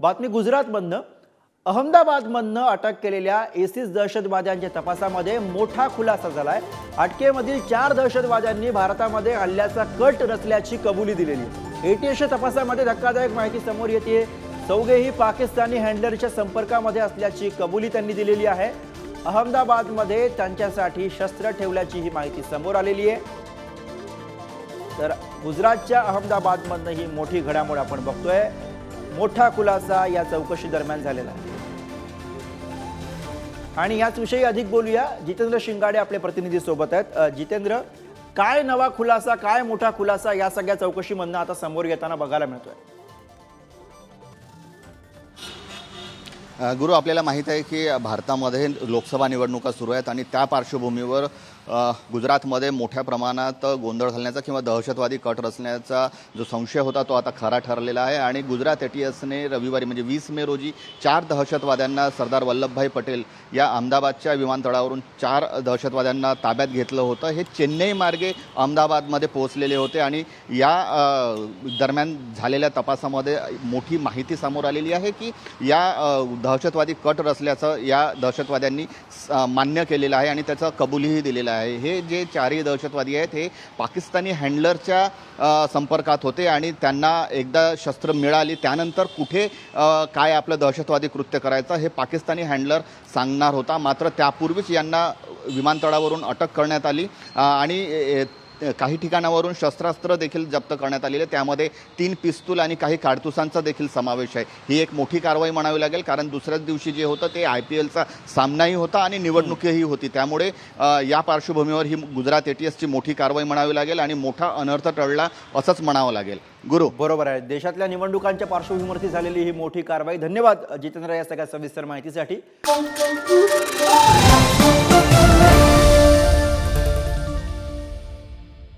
बातमी गुजरातमधनं. अहमदाबादमधनं अटक केलेल्या एसीस दहशतवाद्यांच्या तपासामध्ये मोठा खुलासा झालाय. अटकेमधील चार दहशतवाद्यांनी भारतामध्ये हल्ल्याचा कट रचल्याची कबुली दिलेली. एटीएसच्या तपासामध्ये धक्कादायक माहिती समोर येते. चौघेही पाकिस्तानी हँडलरच्या संपर्कामध्ये असल्याची कबुली त्यांनी दिलेली आहे. अहमदाबादमध्ये त्यांच्यासाठी शस्त्र ठेवल्याची ही माहिती समोर आलेली आहे. तर गुजरातच्या अहमदाबादमधनं ही मोठी घडामोड आपण बघतोय. मोठा खुलासा या चौकशी दरम्यान झालेला आहे. आणि याच विषयी अधिक बोलूया. जितेंद्र शिंगाडे आपले प्रतिनिधी सोबत आहेत जितेंद्र काय नवा खुलासा काय मोठा खुलासा या सगळ्या चौकशीमधनं आता समोर येताना बघायला मिळतोय? गुरु आपल्याला माहीत आहे की भारतामध्ये लोकसभा निवडणुका सुरू आहेत आणि त्या पार्श्वभूमीवर गुजरातमध्ये मोठ्या प्रमाणात गोंधळ घालण्याचा किंवा दहशतवादी कट रचण्याचा जो संशय होता तो आता खरा ठरलेला आहे. आणि गुजरात एटीएसने रविवारी म्हणजे वीस मे रोजी चार दहशतवाद्यांना सरदार वल्लभभाई पटेल या अहमदाबादच्या विमानतळावरून चार दहशतवाद्यांना ताब्यात घेतलं होतं. हे चेन्नई मार्गे अहमदाबादमध्ये पोहोचलेले होते आणि या दरम्यान झालेल्या तपासामध्ये मोठी माहिती समोर आलेली आहे की या दहशतवादी कट रचल्याचं या दहशतवाद्यांनी स- मान्य केलेलं आहे आणि त्याचं कबुलीही दिलेलं आहे. हे जे चारही दहशतवादी आहेत हे पाकिस्तानी हँडलरच्या संपर्कात होते आणि त्यांना एकदा शस्त्र मिळाली त्यानंतर कुठे काय आपलं दहशतवादी कृत्य करायचं हे पाकिस्तानी हँडलर सांगणार होता. मात्र त्यापूर्वीच यांना विमानतळावरून अटक करण्यात आली. आणि ए, काही ठिकाणावरून शस्त्रास्त्र देखील जप्त करण्यात आलेले त्यामध्ये तीन पिस्तूल आणि काही काडतुसांचा देखील समावेश आहे. ही एक मोठी कारवाई म्हणावी लागेल कारण दुसऱ्याच दिवशी जे होतं ते आय पी एलचा सामनाही होता आणि निवडणुकीही होती. त्यामुळे या पार्श्वभूमीवर ही गुजरात एटीएसची मोठी कारवाई म्हणावी लागेल आणि मोठा अनर्थ टळला असंच म्हणावं लागेल. गुरु. बरोबर आहे. देशातल्या निवडणुकांच्या पार्श्वभूमीवरती झालेली ही मोठी कारवाई. धन्यवाद जितेंद्र या सगळ्या सविस्तर माहितीसाठी.